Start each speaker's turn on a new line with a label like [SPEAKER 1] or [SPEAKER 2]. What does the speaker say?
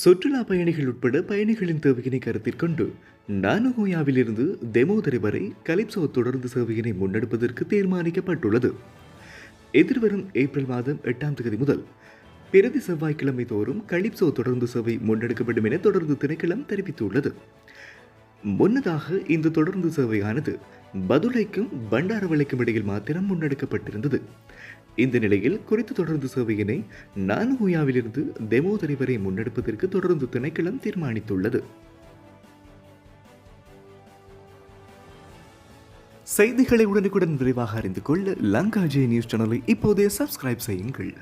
[SPEAKER 1] சுற்றுலா பயணிகள் உட்பட பயணிகளின் தேவையினை கருத்தில் கொண்டு நானுகோயாவிலிருந்து தெமோதரை வரை கலிப்சோ தொடர்ந்து சேவையினை முன்னெடுப்பதற்கு தீர்மானிக்கப்பட்டுள்ளது. எதிர்வரும் ஏப்ரல் மாதம் எட்டாம் தேதி முதல் பிரதி செவ்வாய்க்கிழமை தோறும் கலிப்சோ தொடர்ந்து சேவை முன்னெடுக்கப்படும் என தொடர்ந்து திணைக்களம் தெரிவித்துள்ளது. முன்னதாக இந்த தொடர்ந்து சேவையானது பதுளைக்கும் பண்டாரவளைக்கும் இடையில் மாத்திரம் முன்னெடுக்கப்பட்டிருந்தது. இந்த நிலையில் குறித்த தொடர்ந்து சேவையினை நானுகுயாவிலிருந்து தெமோதரி வரை முன்னெடுப்பதற்கு தொடர்ந்து திணைக்களம் தீர்மானித்துள்ளது. செய்திகளை உடனுக்குடன் விரைவாக அறிந்து கொள்ள லங்கா ஜே நியூஸ் சேனலை இப்போதே சப்ஸ்கிரைப் செய்யுங்கள்.